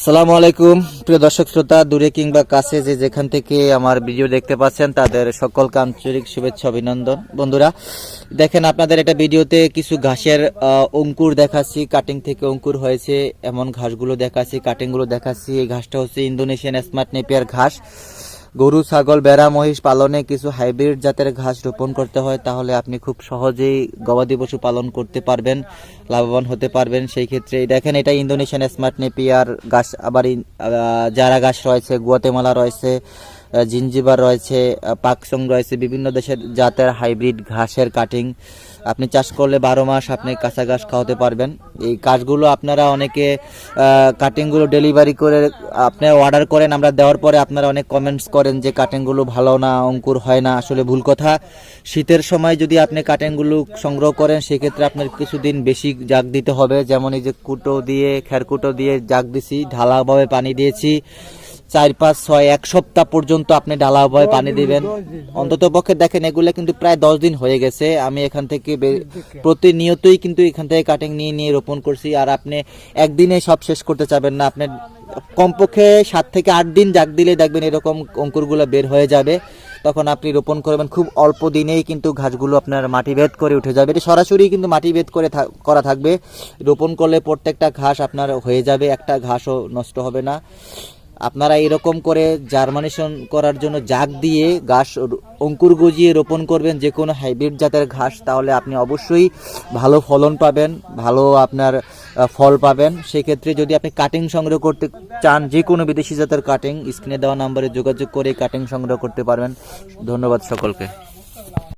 আসসালামু আলাইকুম। প্রিয় দর্শক শ্রোতা, দূরে কিংবা কাছে যে যেখান থেকে আমার ভিডিও দেখতে পাচ্ছেন, তাদের সকলকে আন্তরিক শুভেচ্ছা, অভিনন্দন। বন্ধুরা, দেখেন আপনাদের একটা ভিডিওতে কিছু ঘাসের অঙ্কুর দেখাচ্ছি। কাটিং থেকে অঙ্কুর হয়েছে, এমন ঘাসগুলো দেখাচ্ছি কাটিংগুলো দেখাচ্ছি। এই ঘাসটা হচ্ছে ইন্দোনেশিয়ান স্মার্ট নেপিয়ার ঘাস। গরু, ছাগল, বেড়া, মহিষ পালনে কিছু হাইব্রিড জাতের ঘাস রোপণ করতে হয়, তাহলে আপনি খুব সহজেই গবাদি পশু পালন করতে পারবেন, লাভবান হতে পারবেন সেই ক্ষেত্রে। দেখেন, এটা ইন্দোনেশিয়ান স্মার্ট নেপিয়ার গাছ আবার গাছ জারা ঘাস রয়েছে, গুয়াতেমালা রয়েছে জিঞ্জিবার রয়েছে পাকসং রয়েছে, বিভিন্ন দেশের জাতের হাইব্রিড ঘাসের কাটিং। আপনি চাষ করলে বারো মাস আপনি কাঁচা ঘাস খাওয়াতে পারবেন। এই কাজগুলো আপনারা অনেকে কাটিংগুলো ডেলিভারি করে আপনি অর্ডার করেন, আমরা দেওয়ার পরে আপনারা অনেক কমেন্টস করেন যে কাটিংগুলো ভালো না, অঙ্কুর হয় না, আসলে ভুল কথা। শীতের সময় যদি আপনি কাটিংগুলো সংগ্রহ করেন, সেক্ষেত্রে আপনার কিছুদিন বেশি জাগ দিতে হবে। যেমন এই যে কুটো দিয়ে, খেরকুটো দিয়ে জাগ দিছি, ঢালাভাবে পানি দিয়েছি। চার পাঁচ ছয় এক সপ্তাহ পর্যন্ত আপনি ঢালাভাবে পানি দিবেন। অন্তত পক্ষে দেখেন এগুলো কিন্তু প্রায় দশ দিন হয়ে গেছে। আমি এখান থেকে প্রতিনিয়তই কিন্তু এখান থেকে কাটিং নিয়ে নিয়ে রোপণ করছি। আর আপনি একদিনে সব শেষ করতে চাবেন না। আপনি কমপক্ষে সাত থেকে আট দিন জাগ দিলে দেখবেন এরকম অঙ্কুরগুলো বের হয়ে যাবে। তখন আপনি রোপণ করবেন। খুব অল্প দিনেই কিন্তু ঘাসগুলো আপনার মাটি ভেদ করে উঠে যাবে। এটা সরাসরি কিন্তু মাটি ভেদ করে করা থাকবে। রোপণ করলে প্রত্যেকটা ঘাস আপনার হয়ে যাবে। একটা ঘাসও নষ্ট হবে না। আপনারা এরকম করে জার্মানেশন করার জন্য জাগ দিয়ে ঘাস অঙ্কুর গজিয়ে রোপণ করবেন, যে কোনো হাইব্রিড জাতের ঘাস, তাহলে আপনি অবশ্যই ভালো ফলন পাবেন, ভালো আপনার ফল পাবেন। সেক্ষেত্রে যদি আপনি কাটিং সংগ্রহ করতে চান, যে কোনো বিদেশি জাতের কাটিং স্ক্রিনে দেওয়া নাম্বারে যোগাযোগ করে কাটিং সংগ্রহ করতে পারবেন। ধন্যবাদ সকলকে।